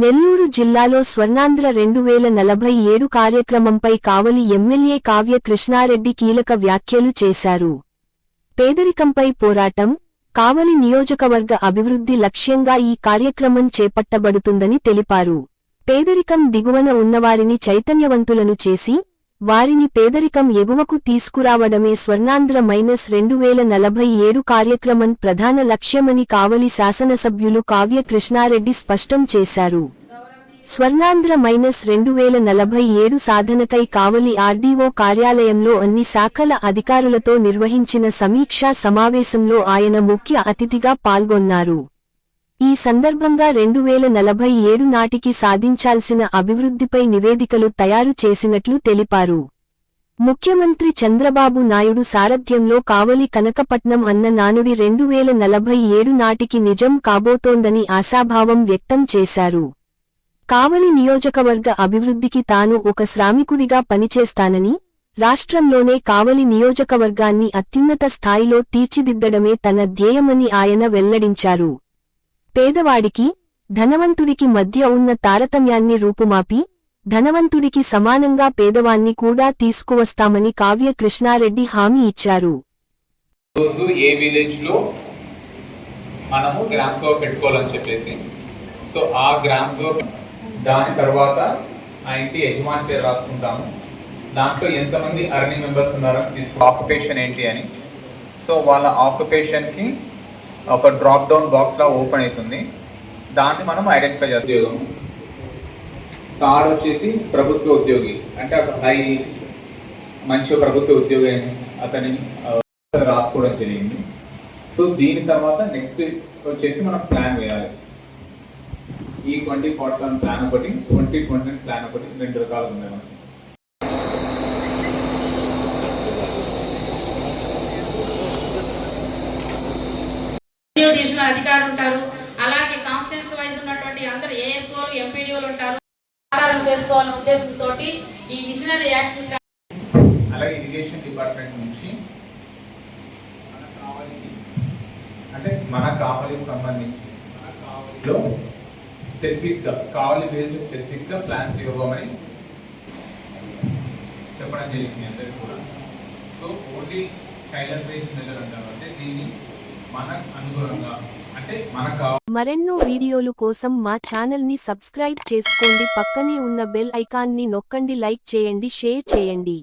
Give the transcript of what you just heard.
నెల్లూరు జిల్లాలో స్వర్ణాంధ్ర రెండు వేల నలభై ఏడు కార్యక్రమంపై కావలి ఎమ్మెల్యే కావ్య కృష్ణారెడ్డి కీలక వ్యాఖ్యలు చేశారు. పేదరికంపై పోరాటం కావలి నియోజకవర్గ అభివృద్ధి లక్ష్యంగా ఈ కార్యక్రమం చేపట్టబడుతుందని తెలిపారు. పేదరికం దిగువన ఉన్నవారిని చైతన్యవంతులను చేసి వారిని పేదరికం ఎగువకు తీసుకురావడమే స్వర్ణాంధ్ర మైనస్ రెండు వేల నలభై ఏడు కార్యక్రమం ప్రధాన లక్ష్యమని కావలి శాసనసభ్యులు కావ్య కృష్ణారెడ్డి స్పష్టం చేశారు. స్వర్ణాంధ్ర మైనస్ రెండు వేల నలభై ఏడు సాధనకై కావలి ఆర్డీఓ కార్యాలయంలో అన్ని శాఖల అధికారులతో నిర్వహించిన సమీక్షా సమావేశంలో ఆయన ముఖ్య అతిథిగా పాల్గొన్నారు. ఈ సందర్భంగా రెండు వేల నలభై ఏడు నాటికి సాధించాల్సిన అభివృద్ధిపై నివేదికలు తయారు చేసినట్లు తెలిపారు. ముఖ్యమంత్రి చంద్రబాబు నాయుడు సారథ్యంలో కావలి కనకపట్నం అన్న నానుడి రెండు వేల నలభై ఏడు నాటికి నిజం కాబోతోందని ఆశాభావం వ్యక్తం చేశారు. కావలి నియోజకవర్గ అభివృద్ధికి తాను ఒక శ్రామికుడిగా పనిచేస్తానని రాష్ట్రంలోనే కావలి నియోజకవర్గాన్ని అత్యున్నత స్థాయిలో తీర్చిదిద్దడమే తన ధ్యేయమని ఆయన వెల్లడించారు. పేదవాడికి ధనవంతుడికి మధ్య ఉన్న తారతమ్యాన్ని రూపుమాపి ధనవంతుడికి సమానంగా పేదవాన్ని కూడా తీసుకువస్తామని కావ్య కృష్ణారెడ్డి హామీ ఇచ్చారు. రోజు ఏ విలేజ్లో మనము గ్రామ సభ పెట్టుకోవాలని చెప్పేసి సో ఆ గ్రామ సభ దాని తర్వాత ఆ ఇంటి యజమాని పేరు రాసుకుంటాము. దాంట్లో ఎంతమంది అర్నింగ్ మెంబర్స్ ఉన్నారో తీసుకో ఆక్యుపేషన్ ఏంటి అని. సో వాళ్ళ ఆక్యుపేషన్కి ఒక డ్రాప్ డౌన్ బాక్స్ లా ఓపెన్ అవుతుంది. దాన్ని మనం ఐడెంటిఫై చేస్తాం ఉద్యోగం. థర్డ్ వచ్చేసి ప్రభుత్వ ఉద్యోగి. అంటే హై మంచి ప్రభుత్వ ఉద్యోగి అని అతని రాసుకోవడం జరిగింది. సో దీని తర్వాత నెక్స్ట్ వచ్చేసి మనం ప్లాన్ వేయాలి. ఈ ట్వంటీ ఫార్టీ సెవెన్ ప్లాన్ ఒకటి ట్వంటీ ట్వంటీ ప్లాన్ ఒకటి రెండు రకాలు ఉన్నాయి మనకి. డివిజనల్ అధికారులు ఉంటారు. అలాగే కాన్స్టిట్యూన్సీ వైజ్ ఉన్నటువంటి అందరు ఏఎస్ఓలు ఎంపీడీఓలు ఉంటారు. ఆధారం చేసుకోవాలనే ఉద్దేశంతో ఈ మిషనరీ యాక్షన్ అలాగే ఇరిగేషన్ డిపార్ట్మెంట్ నుంచి అంటే మన కావలికి సంబంధించి స్పెసిఫిక్గా కావలి బేస్డ్ స్పెసిఫిక్గా ప్లాన్స్ ఇవ్వమని చెప్పడం జరిగింది అందరికీ కూడా. So only tailor based measure అంటారు. అంటే దీన్ని మనకు అనుగుణంగా. అంటే మనకు మరెన్నో వీడియోలు కోసం మా ఛానల్ని సబ్స్క్రైబ్ చేసుకోండి. పక్కనే ఉన్న బెల్ ఐకాన్ని నొక్కండి. లైక్ చేయండి. షేర్ చేయండి.